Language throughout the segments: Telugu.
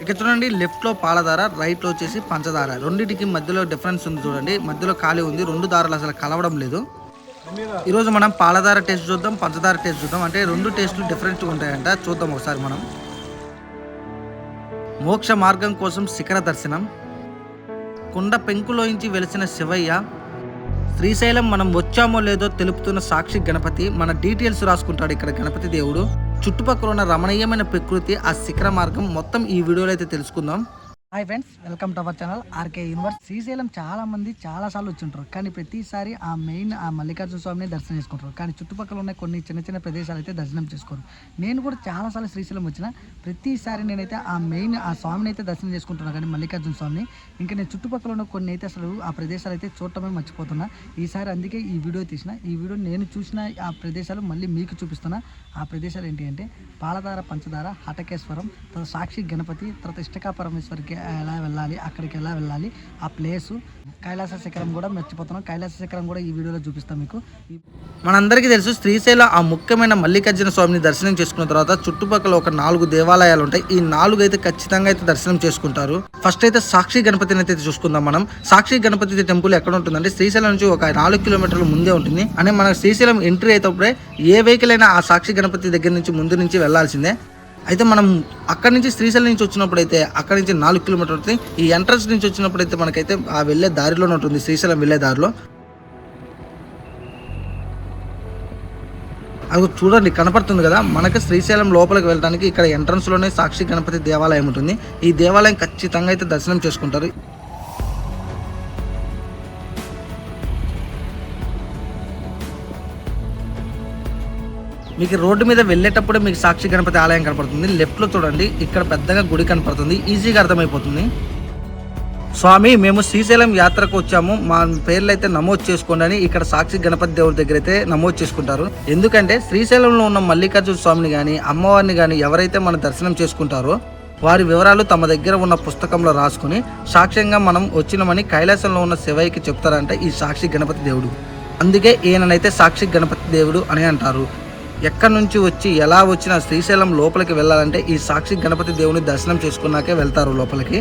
ఇక్కడ చూడండి లెఫ్ట్లో పాలధార రైట్లో వచ్చేసి పంచదార. రెండింటికి మధ్యలో డిఫరెన్స్ ఉంది చూడండి. మధ్యలో ఖాళీ ఉంది. రెండు దారాలు అసలు కలవడం లేదు. ఈరోజు మనం పాలధార టేస్ట్ చూద్దాం పంచదార టేస్ట్ చూద్దాం. అంటే రెండు టేస్ట్లు డిఫరెంట్గా ఉంటాయంట. చూద్దాం ఒకసారి మనం. మోక్ష మార్గం కోసం శిఖర దర్శనం. కుండ పెంకులోంచి వెలిసిన శివయ్య. శ్రీశైలం మనం వచ్చామో లేదో తెలుపుతున్న సాక్షి గణపతి. మన డీటెయిల్స్ రాసుకుంటాడు ఇక్కడ గణపతి దేవుడు. చుట్టుపక్కల ఉన్న రమణీయమైన ప్రకృతి ఆ శిఖర మార్గం మొత్తం ఈ వీడియోలో అయితే తెలుసుకుందాం. Hi friends welcome to our channel RK universe. Srisailam చాలా మంది చాలా సార్లు వచ్చింటారు కానీ ప్రతిసారి ఆ మెయిన్ ఆ మల్లికార్జున స్వామిని దర్శనం చేసుకుంటారు. కానీ చుట్టుపక్కల ఉన్న కొన్ని చిన్న చిన్న ప్రదేశాలు అయితే దర్శనం చేసుకోరు. నేను కూడా చాలాసార్లు శ్రీశైలం వచ్చిన ప్రతిసారి నేనైతే ఆ మెయిన్ ఆ స్వామిని అయితే దర్శనం చేసుకుంటున్నాను కానీ మల్లికార్జున స్వామిని. ఇంకా నేను చుట్టుపక్కల ఉన్న కొన్ని అయితే అసలు ఆ ప్రదేశాలు అయితే చూడటమే మర్చిపోతున్నా. ఈసారి అందుకే ఈ వీడియో తీసిన. ఈ వీడియో నేను చూసిన ఆ ప్రదేశాలు మళ్ళీ మీకు చూపిస్తున్నా. ఆ ప్రదేశాలు ఏంటి అంటే పాలధార పంచదార హటకేశ్వరం తర్వాత సాక్షి గణపతి తర్వాత ఇష్టకా పరమేశ్వరికి ఎలా వెళ్ళాలి అక్కడికి ఎలా వెళ్ళాలి ఆ ప్లేసు. కైలాస శిఖరం కూడా మర్చిపోతున్నాం. కైలాస శిఖరం కూడా ఈ వీడియోలో చూపిస్తాం మీకు. మనందరికీ తెలుసు శ్రీశైలం ఆ ముఖ్యమైన మల్లికార్జున స్వామిని దర్శనం చేసుకున్న తర్వాత చుట్టుపక్కల ఒక నాలుగు దేవాలయాలు ఉంటాయి. ఈ నాలుగు అయితే ఖచ్చితంగా అయితే దర్శనం చేసుకుంటారు. ఫస్ట్ అయితే సాక్షి గణపతిని అయితే చూసుకుందాం మనం. సాక్షి గణపతి టెంపుల్ ఎక్కడ ఉంటుందంటే శ్రీశైలం నుంచి ఒక నాలుగు కిలోమీటర్ల ముందే ఉంటుంది. అని మన శ్రీశైలం ఎంట్రీ అయినప్పుడే ఏ వెహికల్ అయినా ఆ సాక్షి గణపతి దగ్గర నుంచి ముందు నుంచి వెళ్ళాల్సిందే అయితే మనం అక్కడి నుంచి శ్రీశైలం నుంచి వచ్చినప్పుడు అయితే అక్కడి నుంచి నాలుగు కిలోమీటర్లు ఉంటుంది ఈ ఎంట్రన్స్ నుంచి వచ్చినప్పుడు అయితే మనకైతే ఆ వెళ్ళే దారిలోనే ఉంటుంది శ్రీశైలం వెళ్ళే దారిలో. అది చూడండి కనపడుతుంది కదా? మనకి శ్రీశైలం లోపలికి వెళ్ళడానికి ఇక్కడ ఎంట్రన్స్లోనే సాక్షి గణపతి దేవాలయం ఉంటుంది. ఈ దేవాలయం ఖచ్చితంగా అయితే దర్శనం చేసుకుంటారు. మీకు రోడ్డు మీద వెళ్ళేటప్పుడే మీకు సాక్షి గణపతి ఆలయం కనపడుతుంది. లెఫ్ట్లో చూడండి ఇక్కడ పెద్దగా గుడి కనపడుతుంది. ఈజీగా అర్థమైపోతుంది. స్వామి మేము శ్రీశైలం యాత్రకు వచ్చాము. మా పేర్లు అయితే నమోదు చేసుకోండి అని ఇక్కడ సాక్షి గణపతి దేవుడి దగ్గర అయితే నమోదు చేసుకుంటారు. ఎందుకంటే శ్రీశైలంలో ఉన్న మల్లికార్జున స్వామిని కానీ అమ్మవారిని కానీ ఎవరైతే మన దర్శనం చేసుకుంటారో వారి వివరాలు తమ దగ్గర ఉన్న పుస్తకంలో రాసుకుని సాక్ష్యంగా మనం వచ్చినామని కైలాసంలో ఉన్న శివయ్యకి చెప్తారంట ఈ సాక్షి గణపతి దేవుడు. అందుకే ఈయననైతే సాక్షి గణపతి దేవుడు అని అంటారు. ఎక్కడి నుంచి వచ్చి ఎలా వచ్చినా శ్రీశైలం లోపలికి వెళ్ళాలంటే ఈ సాక్షి గణపతి దేవుని దర్శనం చేసుకున్నాకే వెళ్తారు లోపలికి.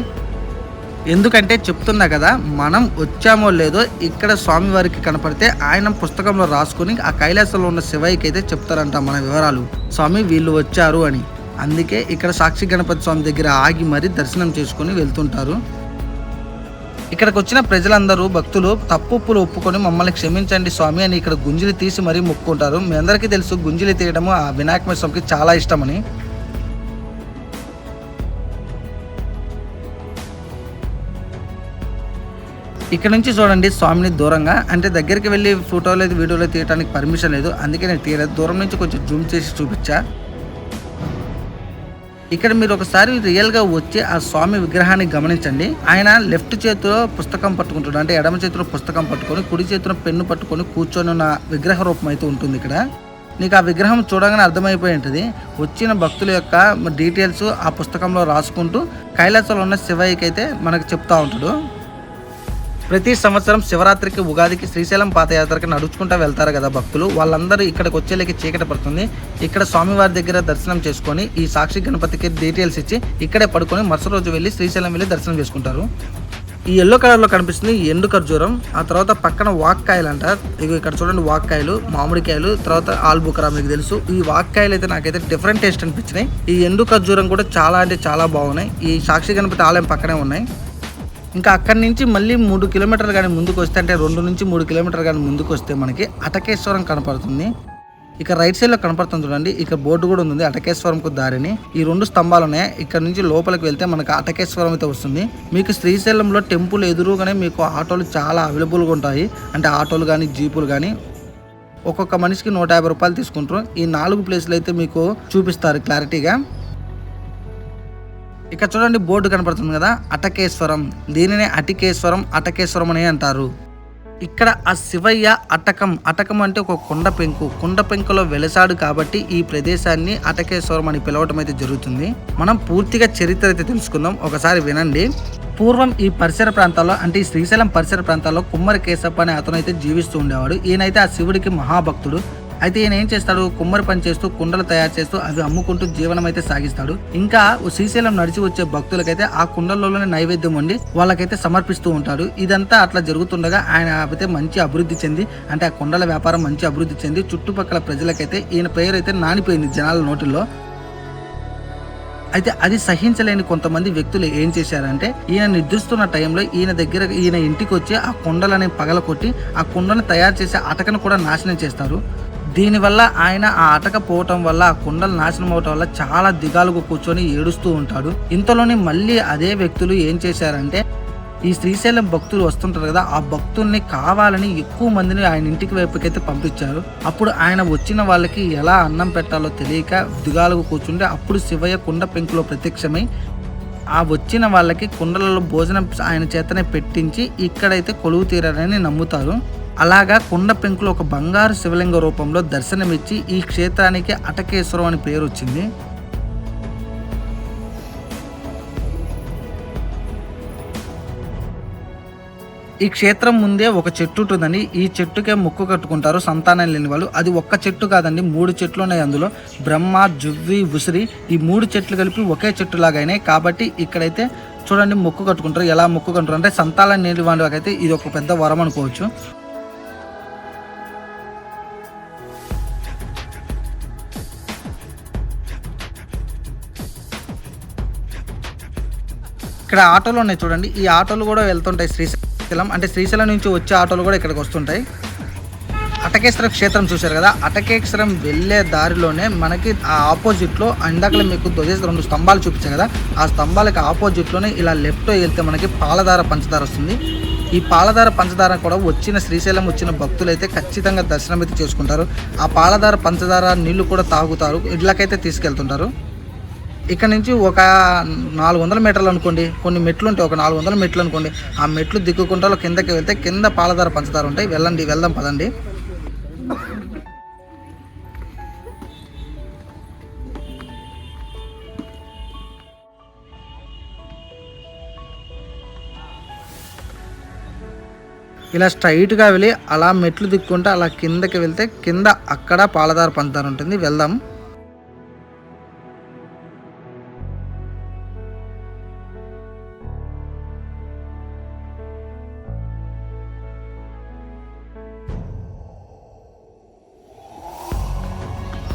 ఎందుకంటే చెప్తున్నా కదా మనం వచ్చామో లేదో ఇక్కడ స్వామివారికి కనపడితే ఆయన పుస్తకంలో రాసుకుని ఆ కైలాసంలో ఉన్న శివయ్యకి అయితే చెప్తారంట మన వివరాలు. స్వామి వీళ్ళు వచ్చారు అని. అందుకే ఇక్కడ సాక్షి గణపతి స్వామి దగ్గర ఆగి మరీ దర్శనం చేసుకుని వెళ్తుంటారు. ఇక్కడికి వచ్చిన ప్రజలందరూ భక్తులు తప్పులు ఒప్పుకొని మమ్మల్ని క్షమించండి స్వామి అని ఇక్కడ గుంజులు తీసి మరీ మొక్కుంటారు. మీ అందరికీ తెలుసు గుంజులు తీయడము ఆ వినాయక స్వామికి చాలా ఇష్టమని. ఇక్కడ నుంచి చూడండి స్వామిని దూరంగా. అంటే దగ్గరికి వెళ్ళి ఫోటోలు అయితే వీడియోలు తీయడానికి పర్మిషన్ లేదు. అందుకే నేను తీయలేదు. దూరం నుంచి కొంచెం జూమ్ చేసి చూపించా. ఇక్కడ మీరు ఒకసారి రియల్గా వచ్చి ఆ స్వామి విగ్రహాన్ని గమనించండి. ఆయన లెఫ్ట్ చేతిలో పుస్తకం పట్టుకుంటాడు. అంటే ఎడమ చేతిలో పుస్తకం పట్టుకొని కుడి చేతిలో పెన్ను పట్టుకొని కూర్చొని ఉన్న విగ్రహ రూపం అయితే ఉంటుంది ఇక్కడ. నీకు ఆ విగ్రహం చూడగానే అర్థమైపోయి ఉంటుంది. వచ్చిన భక్తుల యొక్క డీటెయిల్స్ ఆ పుస్తకంలో రాసుకుంటూ కైలాసంలో ఉన్న శివయ్యకి అయితే మనకు చెప్తా ఉంటాడు. ప్రతి సంవత్సరం శివరాత్రికి ఉగాదికి శ్రీశైలం పాదయాత్రకి నడుచుకుంటా వెళ్తారు కదా భక్తులు. వాళ్ళందరూ ఇక్కడికి వచ్చేలేకి చీకటి పడుతుంది. ఇక్కడ స్వామివారి దగ్గర దర్శనం చేసుకొని ఈ సాక్షి గణపతికి డీటెయిల్స్ ఇచ్చి ఇక్కడే పడుకొని మరుసటి రోజు వెళ్ళి శ్రీశైలం వెళ్ళి దర్శనం చేసుకుంటారు. ఈ ఎల్లో కలర్లో కనిపిస్తుంది కనిపిస్తుంది ఎండు ఖర్జూరం. ఆ తర్వాత పక్కన వాక్కాయలు అంట ఇవి ఇక్కడ చూడండి వాక్కాయలు మామిడికాయలు తర్వాత ఆల్బుకరా మీకు తెలుసు. ఈ వాక్కాయలు అయితే నాకైతే డిఫరెంట్ టేస్ట్ అనిపించినాయి. ఈ ఎండు ఖర్జూరం కూడా చాలా అంటే చాలా బాగున్నాయి. ఈ సాక్షి గణపతి ఆలయం పక్కనే ఉన్నాయి. ఇంకా అక్కడి నుంచి మళ్ళీ మూడు కిలోమీటర్లు కానీ ముందుకు వస్తే అంటే రెండు నుంచి మూడు కిలోమీటర్లు కానీ ముందుకు వస్తే మనకి అటకేశ్వరం కనపడుతుంది. ఇక రైట్ సైడ్లో కనపడుతుంది చూడండి. ఇక బోర్డు కూడా ఉంది. అటకేశ్వరంకు దారిని. ఈ రెండు స్తంభాలు ఉన్నాయి. ఇక్కడ నుంచి లోపలికి వెళ్తే మనకు అటకేశ్వరం అయితే వస్తుంది. మీకు శ్రీశైలంలో టెంపుల్ ఎదురుగానే మీకు ఆటోలు చాలా అవైలబుల్గా ఉంటాయి. అంటే ఆటోలు కానీ జీపులు కానీ. ఒక్కొక్క మనిషికి నూట యాభై రూపాయలు తీసుకుంటారు. ఈ నాలుగు ప్లేస్లు అయితే మీకు చూపిస్తారు క్లారిటీగా. ఇక్కడ చూడండి బోర్డు కనపడుతుంది కదా అటకేశ్వరం. దీనినే అటికేశ్వరం అటకేశ్వరం అని అంటారు. ఇక్కడ ఆ శివయ్య అటకం. అటకం అంటే ఒక కొండ పెంకు. కొండ పెంకులో వెలసాడు కాబట్టి ఈ ప్రదేశాన్ని అటకేశ్వరం అని పిలవటం అయితే జరుగుతుంది. మనం పూర్తిగా చరిత్ర అయితే తెలుసుకుందాం. ఒకసారి వినండి. పూర్వం ఈ పరిసర ప్రాంతాల్లో అంటే ఈ శ్రీశైలం పరిసర ప్రాంతాల్లో కుమ్మరి కేశప్ప అనే అతను అయితే జీవిస్తూ ఉండేవాడు. ఈయనైతే ఆ శివుడికి మహాభక్తుడు. అయితే ఈయన ఏం చేస్తాడు? కుమ్మరి పని చేస్తూ కుండలు తయారు చేస్తూ అవి అమ్ముకుంటూ జీవనం అయితే సాగిస్తాడు. ఇంకా శ్రీశైలం నడిచి వచ్చే భక్తులకైతే ఆ కుండల్లోనే నైవేద్యం వండి వాళ్ళకైతే సమర్పిస్తూ ఉంటాడు. ఇదంతా అట్లా జరుగుతుండగా ఆయన అయితే మంచి అభివృద్ధి చెంది అంటే ఆ కుండల వ్యాపారం మంచి అభివృద్ధి చెంది చుట్టుపక్కల ప్రజలకైతే ఈయన పేరు అయితే నానిపోయింది జనాల నోటిల్లో. అయితే అది సహించలేని కొంతమంది వ్యక్తులు ఏం చేశారంటే ఈయన నిద్రిస్తున్న టైంలో ఈయన దగ్గర ఈయన ఇంటికి వచ్చి ఆ కుండలని పగలకొట్టి ఆ కుండను తయారు చేసే అటకను కూడా నాశనం చేస్తారు. దీనివల్ల ఆయన ఆ అటక పోవటం వల్ల ఆ కుండలు నాశనం అవటం వల్ల చాలా దిగాలుగా కూర్చొని ఏడుస్తూ ఉంటాడు. ఇంతలోనే మళ్ళీ అదే వ్యక్తులు ఏం చేశారంటే ఈ శ్రీశైలం భక్తులు వస్తుంటారు కదా ఆ భక్తుల్ని కావాలని ఎక్కువ మందిని ఆయన ఇంటికి వైపుకైతే పంపించారు. అప్పుడు ఆయన వచ్చిన వాళ్ళకి ఎలా అన్నం పెట్టాలో తెలియక దిగాలుగా కూర్చుంటే అప్పుడు శివయ్య కుండ పెంకులో ప్రత్యక్షమై ఆ వచ్చిన వాళ్ళకి కుండలలో భోజనం ఆయన చేతనే పెట్టించి ఇక్కడైతే కొలువు తీరారని నమ్ముతారు. అలాగా కుండ పెంకులు ఒక బంగారు శివలింగ రూపంలో దర్శనమిచ్చి ఈ క్షేత్రానికి అటకేశ్వరం అని పేరు వచ్చింది ఈ క్షేత్రం ముందే ఒక చెట్టు ఉంటుందండి. ఈ చెట్టుకే ముక్కు కట్టుకుంటారు సంతానం లేని వాళ్ళు. అది ఒక్క చెట్టు కాదండి మూడు చెట్లు ఉన్నాయి అందులో. బ్రహ్మ జువ్వి ఉసిరి ఈ మూడు చెట్లు కలిపి ఒకే చెట్టు లాగానే కాబట్టి ఇక్కడైతే చూడండి మొక్కు కట్టుకుంటారు. ఎలా మొక్కు కట్టుకుంటారు అంటే సంతానం లేని వాళ్ళకైతే ఇది ఒక పెద్ద వరం అనుకోవచ్చు. ఇక్కడ ఆటోలు ఉన్నాయి చూడండి. ఈ ఆటోలు కూడా వెళ్తుంటాయి శ్రీశైలం. అంటే శ్రీశైలం నుంచి వచ్చే ఆటోలు కూడా ఇక్కడికి వస్తుంటాయి. అటకేశ్వర క్షేత్రం చూశారు కదా. అటకేశ్వరం వెళ్ళే దారిలోనే మనకి ఆ ఆపోజిట్లో ఇందాకలే మీకు ధ్వజేసి రెండు స్తంభాలు చూపించాయి కదా. ఆ స్తంభాలకు ఆపోజిట్లోనే ఇలా లెఫ్ట్ వెళ్తే మనకి పాలధార పంచదార వస్తుంది. ఈ పాలధార పంచదార కూడా వచ్చిన శ్రీశైలం వచ్చిన భక్తులు అయితే ఖచ్చితంగా దర్శనం అయితే చేసుకుంటారు. ఆ పాలధార పంచదార నీళ్ళు కూడా తాగుతారు. ఇళ్ళకైతే తీసుకెళ్తుంటారు. ఇక్కడ నుంచి ఒక నాలుగు వందల మీటర్లు అనుకోండి కొన్ని మెట్లు ఉంటాయి ఒక నాలుగు వందల మెట్లు అనుకోండి ఆ మెట్లు దిక్కుకుంటా కిందకి వెళ్తే కింద పాలధార పంచదార ఉంటాయి. వెళ్ళండి వెళ్దాం పదండి. ఇలా స్ట్రైట్గా వెళ్ళి అలా మెట్లు దిక్కుంటే అలా కిందకి వెళ్తే కింద అక్కడ పాలదార పంచదార ఉంటుంది. వెళ్దాం.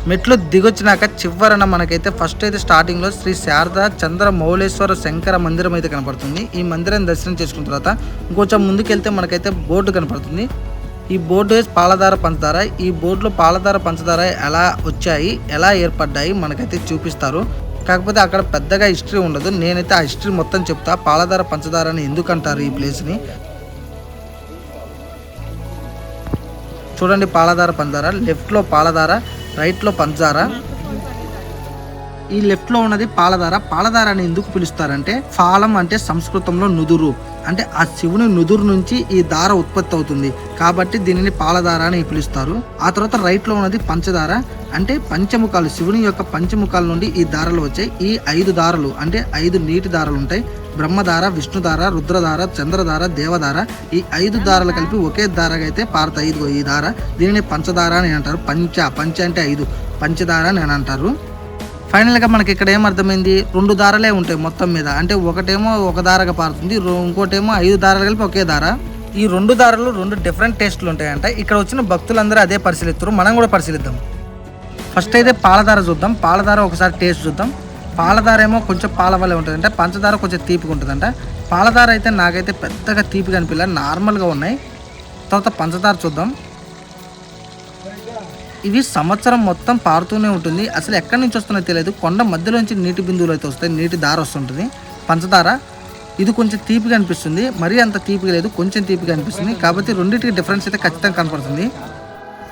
మెట్లు దిగొచ్చినాక చివరన మనకైతే ఫస్ట్ అయితే స్టార్టింగ్లో శ్రీ శారద చంద్ర మౌలేశ్వర శంకర మందిరం అయితే కనపడుతుంది. ఈ మందిరం దర్శనం చేసుకున్న తర్వాత ఇంకొంచెం ముందుకెళ్తే మనకైతే బోర్డు కనపడుతుంది. ఈ బోర్డు పాలధార పంచదార. ఈ బోర్డులో పాలధార పంచదార ఎలా వచ్చాయి ఎలా ఏర్పడ్డాయి మనకైతే చూపిస్తారు. కాకపోతే అక్కడ పెద్దగా హిస్టరీ ఉండదు. నేనైతే ఆ హిస్టరీ మొత్తం చెప్తా. పాలధార పంచదార అని ఎందుకు అంటారు ఈ ప్లేస్ని చూడండి పాలధార పంచదార. లెఫ్ట్లో పాలధార. రైట్లో పంచదార. ఈ లెఫ్ట్లో ఉన్నది పాలధార పాలధార అని ఎందుకు పిలుస్తారంటే ఫాలం అంటే సంస్కృతంలో నుదురు. అంటే ఆ శివుని నుదురు నుంచి ఈ దార ఉత్పత్తి అవుతుంది. కాబట్టి దీనిని పాలధార అని పిలుస్తారు. ఆ తర్వాత రైట్లో ఉన్నది పంచదార. అంటే పంచముఖాలు శివుని యొక్క పంచముఖాల నుండి ఈ దారలు వచ్చాయి. ఈ ఐదు దారలు అంటే ఐదు నీటి దారలు ఉంటాయి. బ్రహ్మధార విష్ణుధార రుద్రధార చంద్రధార దేవధార ఈ ఐదు దారాలు కలిపి ఒకే దారగా అయితే పారతాయి. ఇదిగో ఈ దార దీనిని పంచదార అని అంటారు. పంచ పంచ అంటే ఐదు. పంచదార అని అంటారు. ఫైనల్గా మనకి ఇక్కడ ఏం అర్థమైంది రెండు దారాలే ఉంటాయి మొత్తం మీద. అంటే ఒకటేమో ఒక దారగా పారుతుంది. ఇంకోటేమో ఐదు దారాలు కలిపి ఒకే దార ఈ రెండు దారాలు రెండు డిఫరెంట్ టేస్ట్లు ఉంటాయంట. ఇక్కడ వచ్చిన భక్తులందరూ అదే పరిశీలిస్తారు మనం కూడా పరిశీలిద్దాం. ఫస్ట్ అయితే పాలధార చూద్దాం. పాలధార ఒకసారి టేస్ట్ చూద్దాం. పాలధార ఏమో కొంచెం పాల వల్ల ఉంటుంది. అంటే పంచదార కొంచెం తీపిగా ఉంటుందంట. పాలధార అయితే నాకైతే పెద్దగా తీపిగా అనిపించలే నార్మల్గా ఉన్నాయి. తర్వాత పంచదార చూద్దాం. ఇవి సంవత్సరం మొత్తం పారుతూనే ఉంటుంది. అసలు ఎక్కడి నుంచి వస్తున్నాయో తెలియదు. కొండ మధ్యలోంచి నీటి బిందువులు అయితే వస్తాయి. నీటి దార వస్తుంటుంది. పంచదార ఇది కొంచెం తీపిగా అనిపిస్తుంది. మరీ అంత తీపిగా లేదు. కొంచెం తీపిగా అనిపిస్తుంది. కాబట్టి రెండింటికి డిఫరెన్స్ అయితే ఖచ్చితంగా కనపడుతుంది.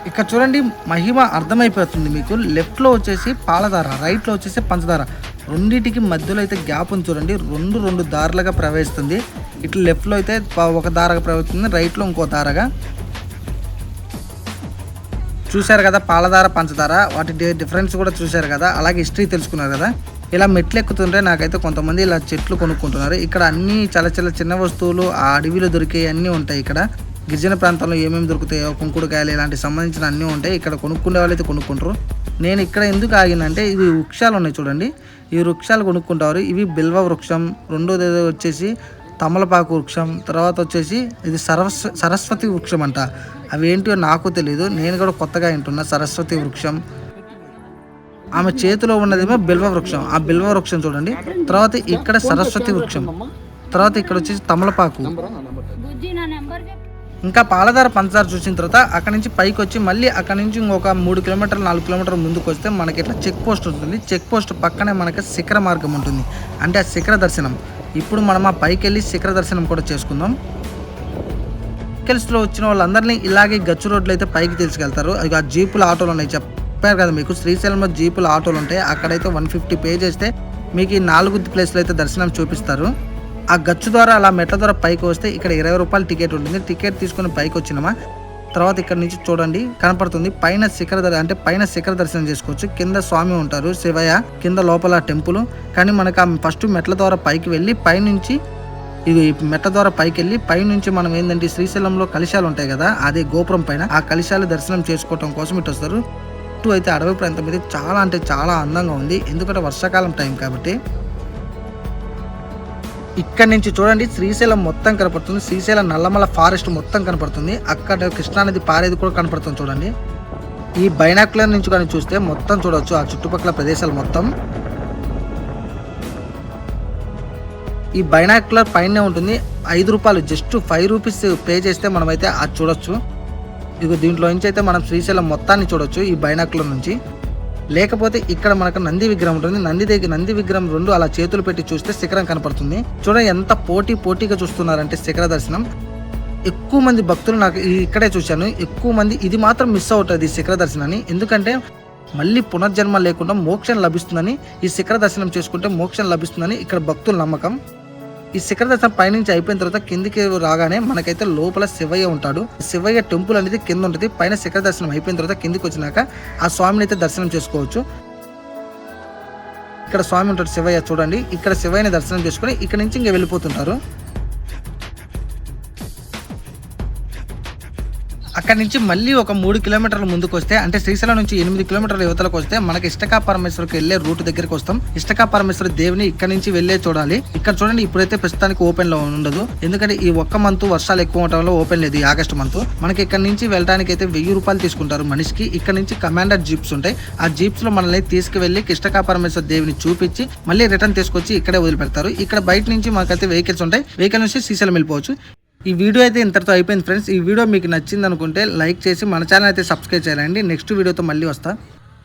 ఇక్కడ చూడండి మహిమ అర్థమైపోతుంది మీకు. లెఫ్ట్లో వచ్చేసి పాలధార రైట్లో వచ్చేసి పంచదార. రెండింటికి మధ్యలో అయితే గ్యాప్ ఉంది చూడండి. రెండు రెండు దారులుగా ప్రవహిస్తుంది. ఇట్లా లెఫ్ట్లో అయితే ఒక దారగా ప్రవహిస్తుంది రైట్లో ఇంకో దారగా. చూశారు కదా పాలధార పంచదార వాటి డిఫరెన్స్ కూడా చూశారు కదా. అలాగే హిస్టరీ తెలుసుకున్నారు కదా. ఇలా మెట్లు ఎక్కుతుంటే నాకైతే కొంతమంది ఇలా చెట్లు కొనుక్కుంటున్నారు. ఇక్కడ అన్ని చాలా చాలా చిన్న వస్తువులు ఆ అడవిలో దొరికే అన్నీ ఉంటాయి ఇక్కడ. గిరిజన ప్రాంతంలో ఏమేమి దొరుకుతాయో కుంకుడుకాయలు ఇలాంటి సంబంధించిన అన్నీ ఉంటాయి. ఇక్కడ కొనుక్కునే వాళ్ళైతే కొనుక్కుంటారు. నేను ఇక్కడ ఎందుకు ఆగిందంటే ఇది వృక్షాలు ఉన్నాయి చూడండి. ఈ వృక్షాలు కొనుక్కుంటారు. ఇవి బిల్వ వృక్షం రెండోది వచ్చేసి తమలపాకు వృక్షం తర్వాత వచ్చేసి ఇది సరస్వ సరస్వతి వృక్షం అంట. అవి ఏంటో నాకు తెలియదు నేను కూడా కొత్తగా వింటున్నా సరస్వతి వృక్షం. ఆమె చేతిలో ఉన్నదేమో బిల్వ వృక్షం. ఆ బిల్వ వృక్షం చూడండి. తర్వాత ఇక్కడ సరస్వతి వృక్షం. తర్వాత ఇక్కడ వచ్చేసి తమలపాకు. ఇంకా పాలధార పంచదార చూసిన తర్వాత అక్కడ నుంచి పైకి వచ్చి మళ్ళీ అక్కడ నుంచి ఇంకొక మూడు కిలోమీటర్లు నాలుగు కిలోమీటర్లు ముందుకు వస్తే మనకి ఇట్లా చెక్ పోస్ట్ ఉంటుంది. చెక్ పోస్ట్ పక్కనే మనకి శిఖర మార్గం ఉంటుంది. అంటే ఆ శిఖర దర్శనం. ఇప్పుడు మనం ఆ పైకి వెళ్ళి శిఖర దర్శనం కూడా చేసుకుందాం. వెహికల్స్లో వచ్చిన వాళ్ళందరినీ ఇలాగే గచ్చు రోడ్లు అయితే పైకి తీసుకెళ్తారు. అది ఆ జీపుల ఆటోలు ఉన్నాయి. చెప్పారు కదా మీకు శ్రీశైలంలో జీపుల ఆటోలు ఉంటాయి. అక్కడైతే వన్ ఫిఫ్టీ పే చేస్తే మీకు ఈ నాలుగు ప్లేస్లు అయితే దర్శనం చూపిస్తారు. ఆ గచ్చు ద్వారా అలా మెట్ల ద్వారా పైకి వస్తే ఇక్కడ ఇరవై రూపాయల టికెట్ ఉంటుంది. టికెట్ తీసుకుని పైకి వచ్చినామా? తర్వాత ఇక్కడ నుంచి చూడండి. కనపడుతుంది. పైన శిఖర దర్ అంటే పైన శిఖర దర్శనం చేసుకోవచ్చు. కింద స్వామి ఉంటారు శివయ్య. కింద లోపల టెంపుల్. కానీ మనకు ఆ ఫస్ట్ మెట్ల ద్వారా పైకి వెళ్ళి పైనుంచి ఇది మెట్ల ద్వారా పైకి వెళ్ళి పైనుంచి మనం ఏంటంటే శ్రీశైలంలో కలశాలు ఉంటాయి కదా అదే గోపురం పైన. ఆ కలశాలు దర్శనం చేసుకోవటం కోసం ఇటు వస్తారు. చుట్టూ అయితే అడవి ప్రాంతం అయితే చాలా అంటే చాలా అందంగా ఉంది. ఎందుకంటే వర్షాకాలం టైం కాబట్టి. ఇక్కడ నుంచి చూడండి శ్రీశైలం మొత్తం కనపడుతుంది. శ్రీశైలం నల్లమల ఫారెస్ట్ మొత్తం కనపడుతుంది. అక్కడ కృష్ణానది పారేది కూడా కనపడుతుంది చూడండి. ఈ బైనాక్యులర్ నుంచి కానీ చూస్తే మొత్తం చూడవచ్చు ఆ చుట్టుపక్కల ప్రదేశాలు మొత్తం. ఈ బైనాక్యులర్ పైనే ఉంటుంది. ఐదు రూపాయలు జస్ట్ ఫైవ్ రూపీస్ పే చేస్తే మనమైతే అది చూడొచ్చు. ఇక దీంట్లో నుంచి అయితే మనం శ్రీశైలం మొత్తాన్ని చూడొచ్చు ఈ బైనాక్యులర్ నుంచి. లేకపోతే ఇక్కడ మనకు నంది విగ్రహం ఉంటుంది. నంది దగ్గర నంది విగ్రహం రెండు అలా చేతులు పెట్టి చూస్తే శిఖరం కనపడుతుంది. చూడండి ఎంత పోటీ పోటీగా చూస్తున్నారంటే శిఖర దర్శనం. ఎక్కువ మంది భక్తులు నాకు ఇక్కడే చూశాను. ఎక్కువ మంది ఇది మాత్రం మిస్ అవుతుంది శిఖర దర్శనాన్ని. ఎందుకంటే మళ్ళీ పునర్జన్మ లేకుండా మోక్షం లభిస్తుందని ఈ శిఖర దర్శనం చేసుకుంటే మోక్షం లభిస్తుందని ఇక్కడ భక్తుల నమ్మకం. ఈ శిఖర దర్శనం పైనుంచి అయిపోయిన తర్వాత కిందికి రాగానే మనకైతే లోపల శివయ్య ఉంటాడు. శివయ్య టెంపుల్ అనేది కింద ఉంటుంది. పైన శిఖర దర్శనం అయిపోయిన తర్వాత కిందికి వచ్చినాక ఆ స్వామిని అయితే దర్శనం చేసుకోవచ్చు. ఇక్కడ స్వామి ఉంటాడు శివయ్య చూడండి. ఇక్కడ శివయ్యని దర్శనం చేసుకొని ఇక్కడ నుంచి ఇంకా వెళ్ళిపోతుంటారు. అక్కడి నుంచి మళ్ళీ ఒక మూడు కిలోమీటర్ల ముందుకు వస్తే అంటే శ్రీశైలం నుంచి ఎనిమిది కిలోమీటర్ల యువతలకు వస్తే మనకి ఇష్టకా పరమేశ్వరికి వెళ్ళే రూట్ దగ్గరకు వస్తాం. ఇష్టకా పరమేశ్వర దేవిని ఇక్కడ నుంచి వెళ్ళే చూడాలి. ఇక్కడ చూడండి ఇప్పుడైతే ప్రస్తుతానికి ఓపెన్లో ఉండదు. ఎందుకంటే ఈ ఒక్క మంత్ వర్షాలు ఎక్కువ ఉండటం వల్ల ఓపెన్ లేదు ఈ ఆగస్ట్ మంత్. మనకి ఇక్కడ నుంచి వెళ్ళడానికి అయితే వెయ్యి రూపాయలు తీసుకుంటారు మనిషికి. ఇక్కడ నుంచి కమాండర్ జీప్స్ ఉంటాయి. ఆ జీప్స్లో మనల్ని తీసుకువెళ్ళి కిష్టకా పరమేశ్వర దేవిని చూపించి మళ్ళీ రిటర్న్ తీసుకొచ్చి ఇక్కడే వదిలిపెడతారు. ఇక్కడ బయట నుంచి మనకైతే వెహికల్స్ ఉంటాయి. వెహికల్ నుంచి శ్రీశైలం వెళ్ళిపోవచ్చు. ఈ వీడియో అయితే ఇంతటితో అయిపోయింది ఫ్రెండ్స్. ఈ వీడియో మీకు నచ్చింది అనుకుంటే లైక్ చేసి మన ఛానల్ అయితే సబ్స్క్రైబ్ చేయాలండి. నెక్స్ట్ వీడియోతో మళ్ళీ వస్తా.